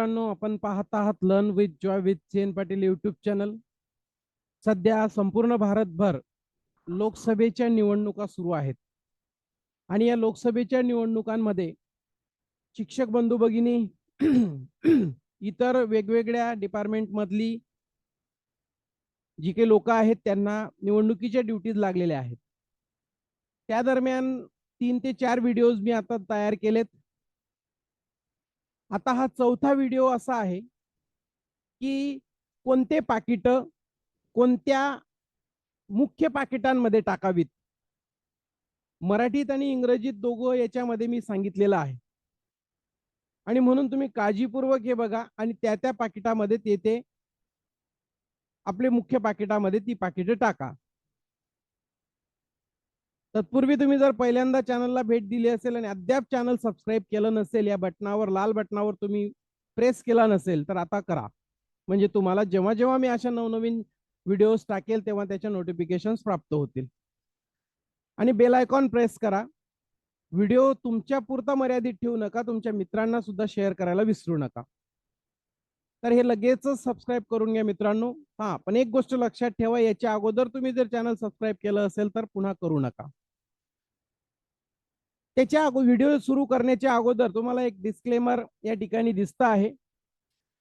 मित्रांनो आपण पाहत आहात लर्न विथ जॉय विथ चेन पाटील युट्यूब चॅनल सध्या संपूर्ण भारतभर लोकसभेच्या निवडणुका सुरू आहेत. आणि या लोकसभेच्या निवडणुकांमध्ये शिक्षक बंधू भगिनी इतर वेगवेगळ्या डिपार्टमेंट मधली जी काही लोक आहेत त्यांना निवडणुकीच्या ड्युटीज लागलेल्या आहेत. त्या दरम्यान तीन ते चार व्हिडिओज मी आता तयार केलेत. आता हा चौथा व्हिडिओ असा आहे की कोणते पाकिट कोणत्या मुख्य पाकिटांमध्ये टाकावीत? मराठीत आणि इंग्रजीत दोघं याच्यामध्ये मी सांगितलेलं आहे. आणि म्हणून तुम्ही काळजीपूर्वक हे बघा आणि त्या त्या पाकिटामध्ये ते ते आपले मुख्य पाकिटामध्ये ती पाकिटं टाका. तत्पूर्वी तुम्ही जर पहिल्यांदा चॅनलला भेट दिली असेल आणि अद्याप चॅनल सबस्क्राईब केलं नसेल या बटनावर लाल बटनावर तुम्ही प्रेस केला नसेल तर आता करा. म्हणजे तुम्हाला जेव्हा जेव्हा मी अशा नवनवीन व्हिडिओज टाकेल तेव्हा त्याच्या नोटिफिकेशन प्राप्त होतील. आणि बेल आयकॉन प्रेस करा. व्हिडिओ तुमच्या पुरता मर्यादित ठेवू नका तुमच्या मित्रांना सुद्धा शेअर करायला विसरू नका. तर हे लगेचच सबस्क्राईब करून घ्या मित्रांनो. हा पण एक गोष्ट लक्षात ठेवा याच्या अगोदर तुम्ही जर चॅनल सबस्क्राईब केलं असेल तर पुन्हा करू नका. त्याच्या व्हिडिओ सुरू करण्याच्या अगोदर तुम्हाला एक डिस्क्लेमर या ठिकाणी दिसत आहे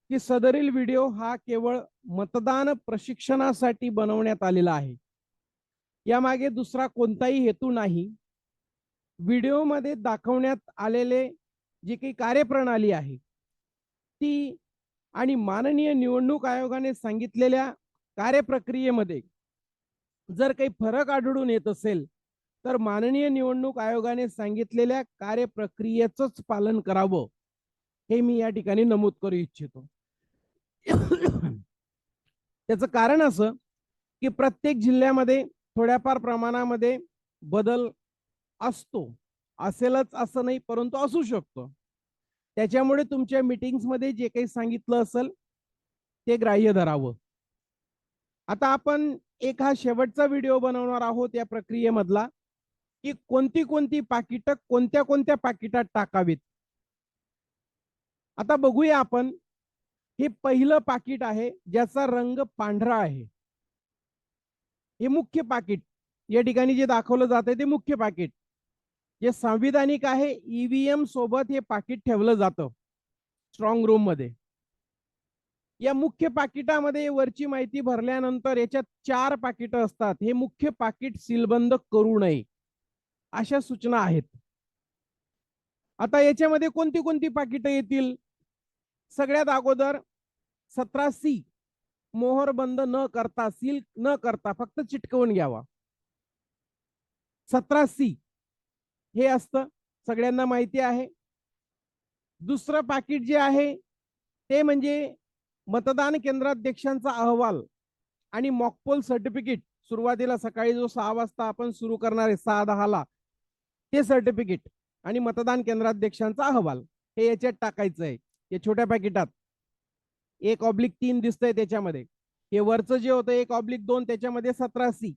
की सदरील व्हिडिओ हा केवळ मतदान प्रशिक्षणासाठी बनवण्यात आलेला आहे. यामागे दुसरा कोणताही हेतू नाही. व्हिडिओमध्ये दाखवण्यात आलेले जी काही कार्यप्रणाली आहे ती आणि माननीय निवडणूक आयोगाने सांगितलेल्या कार्यप्रक्रियेमध्ये जर काही फरक आढळून येत असेल तर माननीय निवडणूक आयोगाने सांगितलेल्या कार्यप्रक्रियेचंच पालन करावं हे मी या ठिकाणी नमूद करू इच्छितो. त्याचं कारण असं की प्रत्येक जिल्ह्यामध्ये थोड्याफार प्रमाणामध्ये बदल असतो. असेलच असं नाही परंतु असू शकतो. त्याच्यामुळे तुमच्या मीटिंग्समध्ये जे काही सांगितलं असेल ते ग्राह्य धरावं. आता आपण एक हा शेवटचा व्हिडिओ बनवणार आहोत या प्रक्रियेमधला की कोणती कोणती पाकिटं कोणत्या कोणत्या पाकिटात टाकावीत. आता बघूया आपण हे पहिलं पाकिट आहे ज्याचा रंग पांढरा आहे. हे मुख्य पाकिट या ठिकाणी जे दाखवलं जात ते मुख्य पाकिट. जे संविधानिक आहे ईव्हीएम सोबत हे पाकिट ठेवलं जातं. स्ट्रॉंग रूममध्ये. या मुख्य पाकिटामध्ये वरची माहिती भरल्यानंतर याच्यात चार पाकिट असतात. हे मुख्य पाकिट सीलबंद करू नये. अशा सूचना आहेत. आता याच्यामध्ये कोणती कोणती पाकिट येतील? सगळ्यात अगोदर सतरा सी मोहर बंद न करता सील न करता फक्त चिटकवून घ्यावा. सतरा सी हे असतं. सगळ्यांना माहिती आहे. दुसरं पाकिट जे आहे ते म्हणजे मतदान केंद्राध्यक्षांचा अहवाल आणि मॉकपोल सर्टिफिकेट सुरुवातीला सकाळी जो सहा वाजता आपण सुरू करणार आहे सहा दहाला ते सर्टिफिकेट आणि मतदान केंद्राध्यक्षांचा अहवाल. हे याच्यात टाकायचं आहे या छोट्या पॅकेटात एक ऑब्लिक तीन दिसतंय त्याच्यामध्ये. हे वरचं जे होतं एक ऑब्लिक दोन त्याच्यामध्ये सतरा सी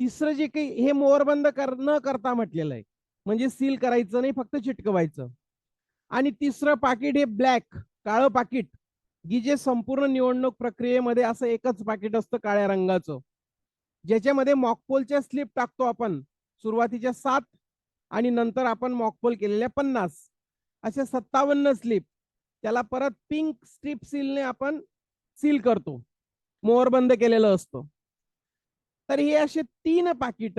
तिसरं जे काही हे मोहरबंद कर न करता म्हटलेलं आहे. म्हणजे सील करायचं नाही फक्त चिटकवायचं. आणि तिसरं पाकिट हे ब्लॅक काळं पाकिट की जे संपूर्ण निवडणूक प्रक्रियेमध्ये असं एकच पाकिट असतं काळ्या रंगाचं. ज्याच्यामध्ये मॉकपोलच्या स्लिप टाकतो आपण. सुरुवातीच्या सात आणि नंतर आपण मॉकपोल केलेल्या पन्नास. असे सत्तावन्न स्लिप त्याला परत पिंक स्ट्रीप सीलने आपण सील करतो. मोहरबंद केलेलं असतं. तर हे असे तीन पाकिट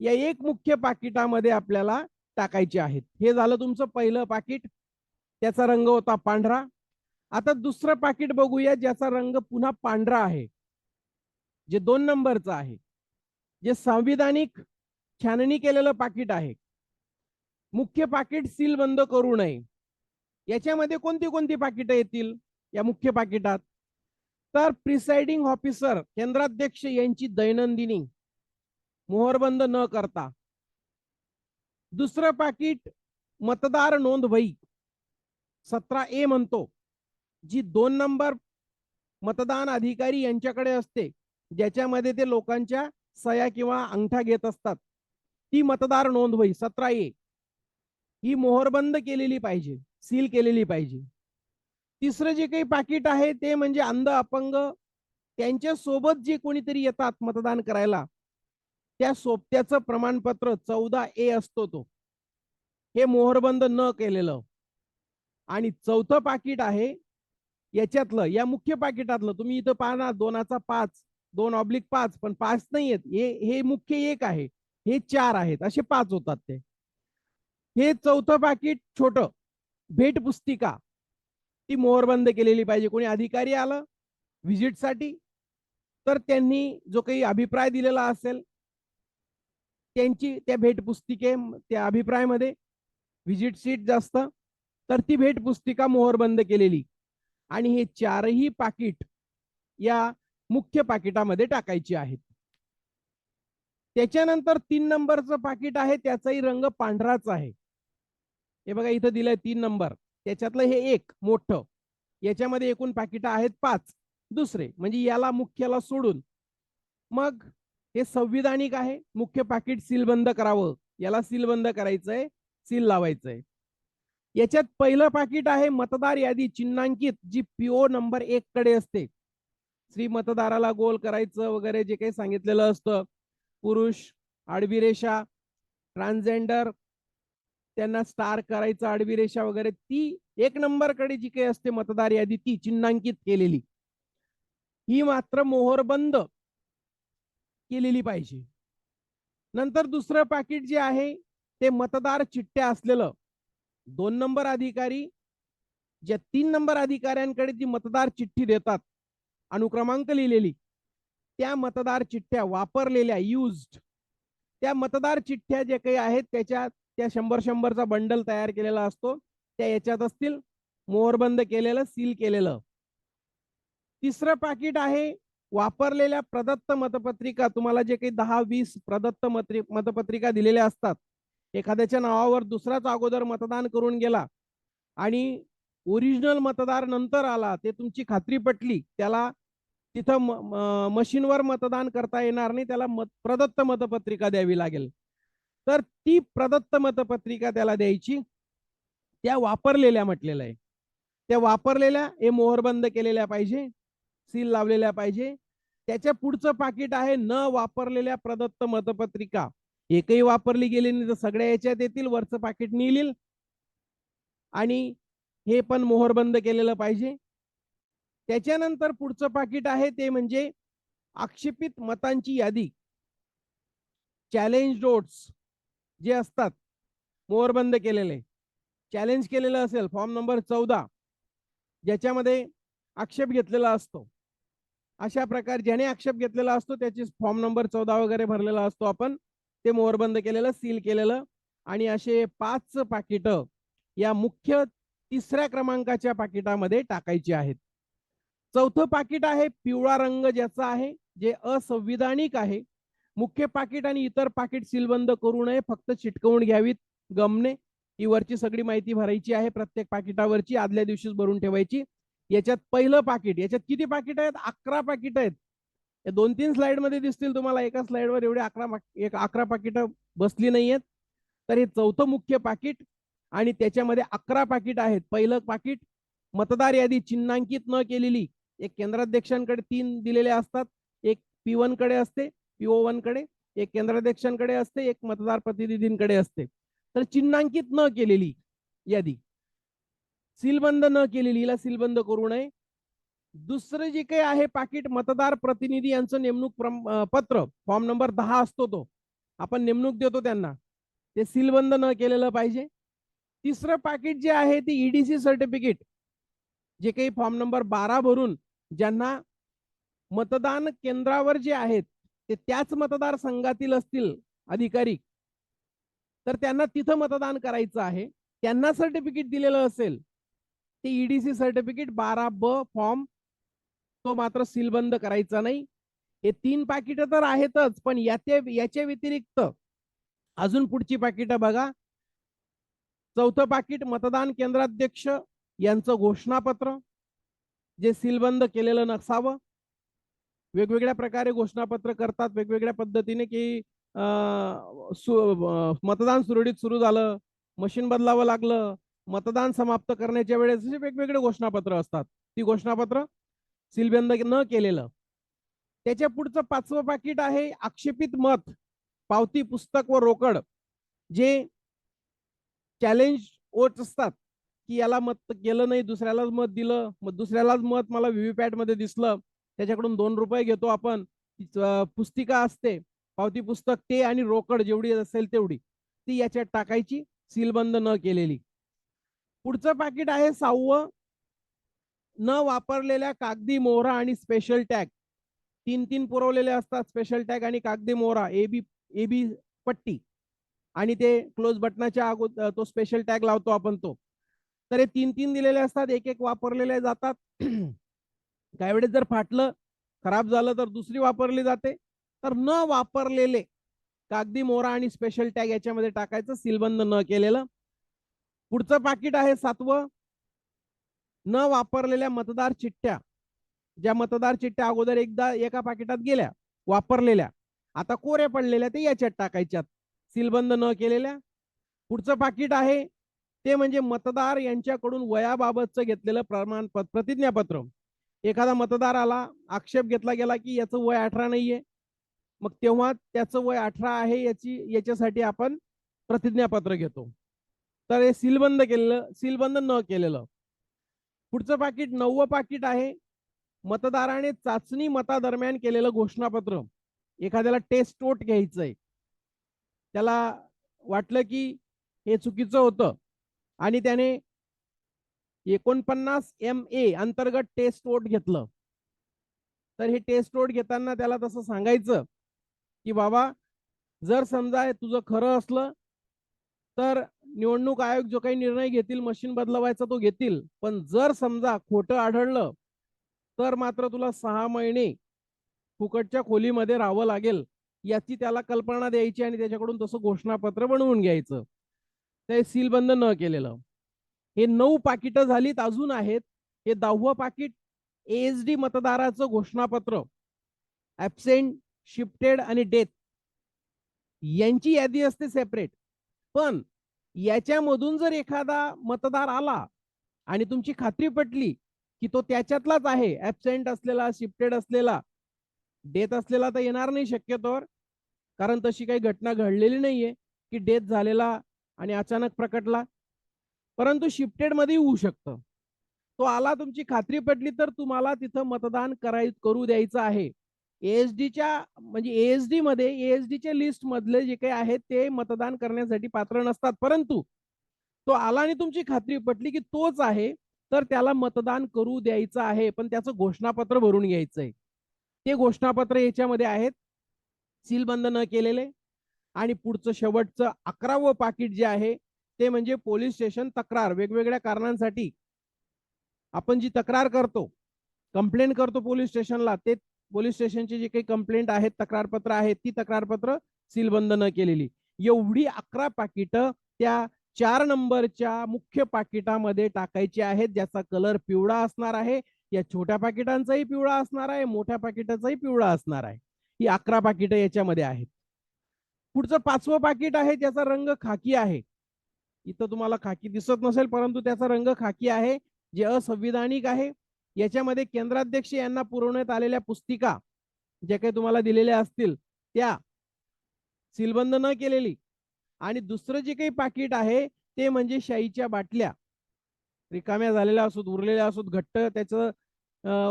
या एक मुख्य पाकिटामध्ये आपल्याला टाकायचे आहेत. हे झालं तुमचं पहिलं पाकिट त्याचा रंग होता पांढरा. आता दुसरं पाकिट बघूया ज्याचा रंग पुन्हा पांढरा आहे. जे दोन नंबरचं आहे. जे संविधानिक छाननी केलेलं पाकिट आहे. मुख्य पाकिट सील बंद करू नये. याच्यामध्ये कोणती कोणती पाकिटं येतील या मुख्य पाकिटात? तर प्रिसाइडिंग ऑफिसर केंद्राध्यक्ष यांची दैनंदिनी. मोहरबंद न करता. दुसरं पाकिट मतदार नोंद वही. सतरा ए म्हणतो जी दोन नंबर मतदान अधिकारी यांच्याकडे असते ज्याच्यामध्ये ते लोकांच्या सया किंवा अंगठा घेत असतात. ती मतदार नोंद वही सतरा ए. ही मोहरबंद केलेली पाहिजे सील केलेली पाहिजे. तिसरं जे काही पाकिट आहे ते म्हणजे अंध अपंग. त्यांच्यासोबत जे कोणीतरी येतात मतदान करायला त्या सोबत्याचं प्रमाणपत्र चौदा ए असतो तो. हे मोहरबंद न केलेलं. आणि चौथं पाकिट आहे याच्यातलं या मुख्य पाकिटातलं तुम्ही इथं पाहणार दोनाचा पाच दोन ऑब्लिक पाच पण पाच नाही आहेत. हे हे मुख्य एक आहे. हे चार आहेत. असे पाच होतात ते. हे चौथं पाकिट छोट. भेट पुस्तिका ती मोहरबंद केलेली पाहिजे. कोणी अधिकारी आलं व्हिजिटसाठी तर त्यांनी जो काही अभिप्राय दिलेला असेल त्यांची त्या भेट पुस्तिके त्या अभिप्रायामध्ये व्हिजिट सीट जास्त तर ती भेट पुस्तिका मोहरबंद केलेली. आणि हे चारही पाकिट या मुख्य पाकिटामध्ये टाकायची आहेत. त्याच्यानंतर तीन नंबरचं पाकिट आहे त्याचाही रंग पांढराच आहे. हे बघा इथं दिलंय तीन नंबर. त्याच्यातलं हे एक मोठं. याच्यामध्ये एकूण पाकिट आहेत पाच. दुसरे म्हणजे याला मुख्याला सोडून. मग हे संविधानिक आहे. मुख्य पाकिट सीलबंद करावं. याला सीलबंद करायचंय. सील लावायचंय. याच्यात पहिलं पाकिट आहे मतदार यादी चिन्हांकित जी पीओ नंबर एक कडे असते. स्त्री मतदाराला गोल करायचं वगैरे जे काही सांगितलेलं असतं. पुरुष आडवी रेषा ट्रान्सजेंडर त्यांना स्टार करायचं आडवी रेषा वगैरे ती एक नंबरकडे जी काही असते मतदार यादी ती चिन्हांकित केलेली. ही मात्र मोहरबंद केलेली पाहिजे. नंतर दुसरं पाकिट जे आहे ते मतदार चिठ्ठ्या असलेलं. दोन नंबर अधिकारी ज्या तीन नंबर अधिकाऱ्यांकडे जी मतदार चिठ्ठी देतात अनुक्रमांक लिहिलेली त्या मतदार चिठ्ठ्या वापरलेल्या युज्ड त्या मतदार चिठ्ठ्या जे काही आहेत त्याच्यात त्या शंभर शंभरचा बंडल तयार केलेला असतो. त्या याच्यात असतील मोहरबंद केलेलं सील केलेलं. तिसरं पाकिट आहे वापरलेल्या प्रदत्त मतपत्रिका. तुम्हाला जे काही दहा वीस प्रदत्त मतपत्रिका दिलेल्या असतात एखाद्याच्या नावावर दुसराच अगोदर मतदान करून गेला आणि ओरिजिनल मतदार नंतर आला ते तुमची खात्री पटली त्याला तिथं मशीनवर मतदान करता येणार नाही त्याला मत प्रदत्त मतपत्रिका द्यावी लागेल. तर ती प्रदत्त मतपत्रिका त्याला द्यायची. त्या वापरलेल्या म्हटलेलं आहे. त्या वापरलेल्या हे मोहरबंद केलेल्या पाहिजे सील लावलेल्या पाहिजे. त्याच्या पुढचं पाकिट आहे न वापरलेल्या प्रदत्त मतपत्रिका. एकही वापरली गेली नाही तर सगळ्या याच्यात येतील वरचं पाकिट निघील. आणि हे पण मोहरबंद केलेलं पाहिजे. त्याच्यानंतर पुढचं पाकिट आहे ते म्हणजे आक्षेपित मतांची यादी. चॅलेंज रोड्स जे असतात मोहरबंद केलेले चॅलेंज केलेलं असेल फॉर्म नंबर चौदा ज्याच्यामध्ये आक्षेप घेतलेला असतो. अशा प्रकारे ज्याने आक्षेप घेतलेला असतो त्याची फॉर्म नंबर चौदा वगैरे भरलेला असतो आपण. ते मोहरबंद केलेलं सील केलेलं आणि असे पाच पाकिट या मुख्य तिसऱ्या क्रमांकाच्या पाकिटामध्ये टाकायची आहेत. चौथं पाकिट आहे पिवळा रंग ज्याचा आहे जे असंविधानिक आहे. मुख्य पाकिट आणि इतर पाकिट सीलबंद करू नये फक्त चिटकवून घ्यावीत गमने. ही वरची सगळी माहिती भरायची आहे प्रत्येक पाकिटावरची आदल्या दिवशीच भरून ठेवायची. याच्यात पहिलं पाकिट याच्यात किती पाकिट आहेत? अकरा पाकिट आहेत. दोन तीन स्लाइडमध्ये दिसतील तुम्हाला एका स्लाइडवर एवढे अकरा एक अकरा पाकिट बसली नाहीयेत. तर हे चौथं मुख्य पाकिट आणि त्याच्यामध्ये अकरा पाकिट आहेत. पहिलं पाकिट मतदार यादी चिन्हांकित न केलेली. एक केंद्राध्यक्षांकडे तीन दिलेले असतात एक पी वनकडे असते. पीओ वनकडे एक केंद्राध्यक्षांकडे असते एक मतदार प्रतिनिधींकडे असते. तर चिन्हांकित न केलेली यादी. सीलबंद न केलेली हिला सीलबंद करू नये. दुसरं जे काही आहे पाकिट मतदार प्रतिनिधी यांचं नेमणूक पत्र फॉर्म नंबर दहा असतो तो. आपण नेमणूक देतो त्यांना. ते सीलबंद न केलेलं पाहिजे. तिसरं पाकिट जे आहे ते ईडीसी सर्टिफिकेट जे काही फॉर्म नंबर बारा भरून ज्यांना मतदान केंद्रावर जे आहेत ते त्याच मतदारसंघातील असतील अधिकारी तर त्यांना तिथं मतदान करायचं आहे. त्यांना सर्टिफिकेट दिलेलं असेल ते ईडीसी सर्टिफिकेट बारा ब फॉर्म तो मात्र सीलबंद करायचा नाही. हे तीन पाकिट तर आहेतच पण याच्या याच्या व्यतिरिक्त अजून पुढची पाकिटं बघा. चौथं पाकिट मतदान केंद्राध्यक्ष यांचं घोषणापत्र जे सीलबंद केलेलं नसावं. वेगवेगळ्या प्रकारे घोषणापत्र करतात वेगवेगळ्या पद्धतीने की मतदान सुरळीत सुरू झालं मशीन बदलावं लागलं मतदान समाप्त करण्याच्या वेळेस असे वेगवेगळे घोषणापत्र असतात. ती घोषणापत्र सीलबंद न केलेलं. त्याच्या पुढचं पाचवं पाकिट आहे आक्षेपित मत पावती पुस्तक व रोकड जे चॅलेंज ओट असतात की याला मत केलं नाही दुसऱ्यालाच मत दिलं मग दुसऱ्यालाच मत मला व्हीव्हीपॅटमध्ये दिसलं त्याच्याकडून दोन रुपये घेतो आपण. पुस्तिका असते. पावती पुस्तक ते आणि रोकड जेवढी असेल तेवढी. ती याच्यात टाकायची सीलबंद न केलेली. पुढचं पाकिट आहे सहावं. न वापरलेल्या कागदी मोहरा आणि स्पेशल टॅग तीन तीन पुरवलेले असतात स्पेशल टॅग आणि कागदी मोहरा. ए बी ए बी पट्टी. आणि ते क्लोज बटनाच्या अगोदर तो स्पेशल टॅग लावतो आपण तो. तर हे तीन तीन दिलेले असतात. एक एक वापरलेले जातात. काही वेळेस जर फाटलं खराब झालं तर दुसरी वापरली जाते. तर न वापरलेले कागदी मोरा आणि स्पेशल टॅग याच्यामध्ये टाकायचं सीलबंद न केलेलं. पुढचं पाकिट आहे सातवं. न वापरलेल्या मतदार चिठ्ठ्या ज्या मतदार चिठ्ठ्या अगोदर एकदा एका पाकिटात गेल्या वापरलेल्या. आता कोऱ्या पडलेल्या ते याच्यात टाकायच्यात. सीलबंद न केलेल्या. पुढचं पाकिट आहे ते म्हणजे मतदार यांच्याकडून वयाबाबतचं घेतलेलं प्रमाणपत्र प्रतिज्ञापत्र. एखादा मतदार आला आक्षेप घेतला गेला की याचं वय अठरा नाहीये. मग तेव्हा त्याचं वय अठरा आहे याची याच्यासाठी आपण प्रतिज्ञापत्र घेतो. तर हे सीलबंद केलेलं सीलबंद न केलेलं. पुढचं पाकिट नववं पाकिट आहे. मतदाराने चाचणी मतादरम्यान केलेलं घोषणापत्र. एखाद्याला टेस्ट वोट घ्यायचंय. त्याला वाटलं की हे चुकीचं होतं. आणि त्याने एकोणपन्नास एम ए अंतर्गत टेस्ट वोट घेतलं. तर हे टेस्ट वोट घेताना त्याला तसं सांगायचं की बाबा जर समजा तुझं खरं असलं तर निवडणूक आयोग जो काही निर्णय घेतील मशीन बदलवायचा तो घेतील. पण जर समजा खोटं आढळलं तर मात्र तुला सहा महिने फुकटच्या खोलीमध्ये राहावं लागेल याची त्याला कल्पना द्यायची आणि त्याच्याकडून तसं घोषणापत्र बनवून घ्यायचं. ते सीलबंद न केलेलं. हे नऊ पाकिटं झालीत अजून आहेत. हे दहावं पाकिट एस डी मतदाराचं घोषणापत्र ऍबसेंट शिफ्टेड आणि डेथ यांची यादी असते सेपरेट पण याच्यामधून जर एखादा मतदार आला आणि तुमची खात्री पटली की तो त्याच्यातलाच आहे ऍबसेंट असलेला शिफ्टेड असलेला डेथ असलेला तर येणार नाही शक्यतोवर. कारण तशी काही घटना घडलेली नाहीये की डेथ झालेला आणि अचानक प्रकटला. परंतु शिफ्टेडमध्ये होऊ शकतं. तो आला तुमची खात्री पटली तर तुम्हाला तिथं मतदान कराय करू द्यायचं आहे. एएसडीच्या म्हणजे एएसडी मध्ये एएसडीच्या लिस्ट मधले जे काही आहेत ते मतदान करण्यासाठी पात्र नसतात. परंतु तो आला आणि तुमची खात्री पटली की तोच आहे तर त्याला मतदान करू द्यायचं आहे. पण त्याचं घोषणापत्र भरून घ्यायचंय. ते घोषणापत्र याच्यामध्ये आहेत. सीलबंद न केलेले. आणि पुढचं शेवटचं अकरावं पाकिट जे आहे ते म्हणजे पोलीस स्टेशन तक्रार वेगवेगळ्या कारणांसाठी. आपण जी तक्रार करतो कंप्लेंट करतो पोलीस स्टेशनला ते पोलीस स्टेशनची जी काही कंप्लेंट आहेत तक्रारपत्र आहेत ती तक्रारपत्र सीलबंद न केलेली. एवढी अकरा पाकिट त्या चार नंबरच्या मुख्य पाकिटामध्ये टाकायची आहेत ज्याचा कलर पिवळा असणार आहे या छोट्या पाकिटांचाही पिवळा असणार आहे मोठ्या पाकिटाचाही पिवळा असणार आहे. ही अकरा पाकिटं याच्यामध्ये आहेत. पुढचं पाचवं पाकिट आहे ज्याचा रंग खाकी आहे. इथं तुम्हाला खाकी दिसत नसेल परंतु त्याचा रंग खाकी आहे जे असंविधानिक आहे. याच्यामध्ये केंद्राध्यक्ष यांना पुरवण्यात आलेल्या पुस्तिका ज्या काही तुम्हाला दिलेल्या असतील त्या सीलबंद न केलेली. आणि दुसरं जे काही पाकिट आहे ते म्हणजे शाईच्या बाटल्या. रिकाम्या झालेल्या असोत उरलेल्या असोत घट्ट त्याचं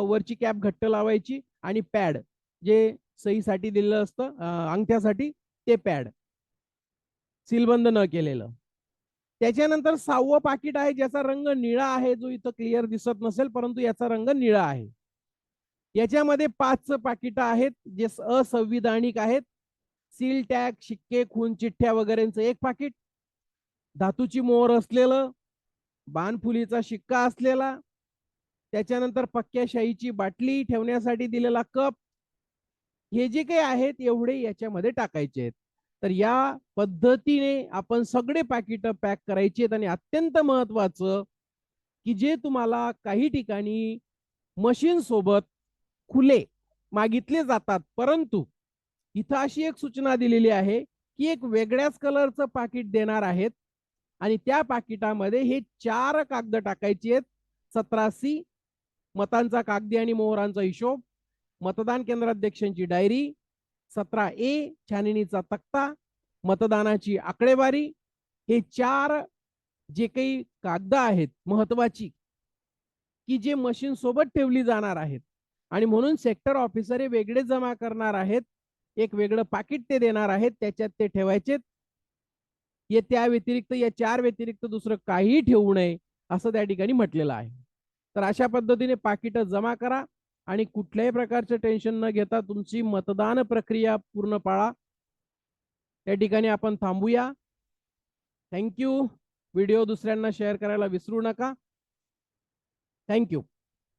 वरची कॅप घट्ट लावायची आणि पॅड जे सहीसाठी दिलेलं असतं अंगठ्यासाठी ते पॅड. सीलबंद न केलेलं. त्याच्यानंतर सहावं पाकिट आहे ज्याचा रंग निळा आहे जो इथं क्लिअर दिसत नसेल परंतु याचा रंग निळा आहे. याच्यामध्ये पाच पाकिट आहेत जे असंविधानिक आहेत. सील टॅग शिक्के खून चिठ्ठ्या वगैरेचं एक पाकिट. धातूची मोहर असलेलं बाणफुलीचा शिक्का असलेला. त्याच्यानंतर पक्क्याशाहीची बाटली ठेवण्यासाठी दिलेला कप. हे जे काही आहेत एवढे याच्यामध्ये टाकायचे आहेत. तर या पद्धतीने आपण सगळे पाकिट पॅक करायचे आहेत आणि अत्यंत महत्वाचं की जे तुम्हाला काही ठिकाणी मशीन सोबत खुले मागितले जातात परंतु इथं अशी एक सूचना दिलेली आहे की एक वेगळ्याच कलरचं पाकिट देणार आहेत आणि त्या पाकिटामध्ये हे चार कागद टाकायची आहेत. सतरासी मतांचा कागदी आणि मोहरांचा हिशोब मतदान केंद्राध्यक्षांची डायरी सतरा ए छाननीचा तक्ता मतदानाची आकडेवारी हे चार जे काही कागद आहेत महत्वाची की जे मशीन सोबत ठेवली जाणार आहेत. आणि म्हणून सेक्टर ऑफिसर हे वेगळे जमा करणार आहेत एक वेगळं पाकिट ते देणार आहेत त्याच्यात ते ठेवायचे हे त्या व्यतिरिक्त या चार व्यतिरिक्त दुसरं काहीही ठेवू नये असं त्या ठिकाणी म्हटलेलं आहे. तर अशा पद्धतीने पाकिटं जमा करा. आणि कुठल्याही प्रकारचं टेन्शन न घेता तुमची मतदान प्रक्रिया पूर्ण पाळा. त्या ठिकाणी आपण थांबूया. थँक्यू व्हिडिओ दुसऱ्यांना शेअर करायला विसरू नका. थँक्यू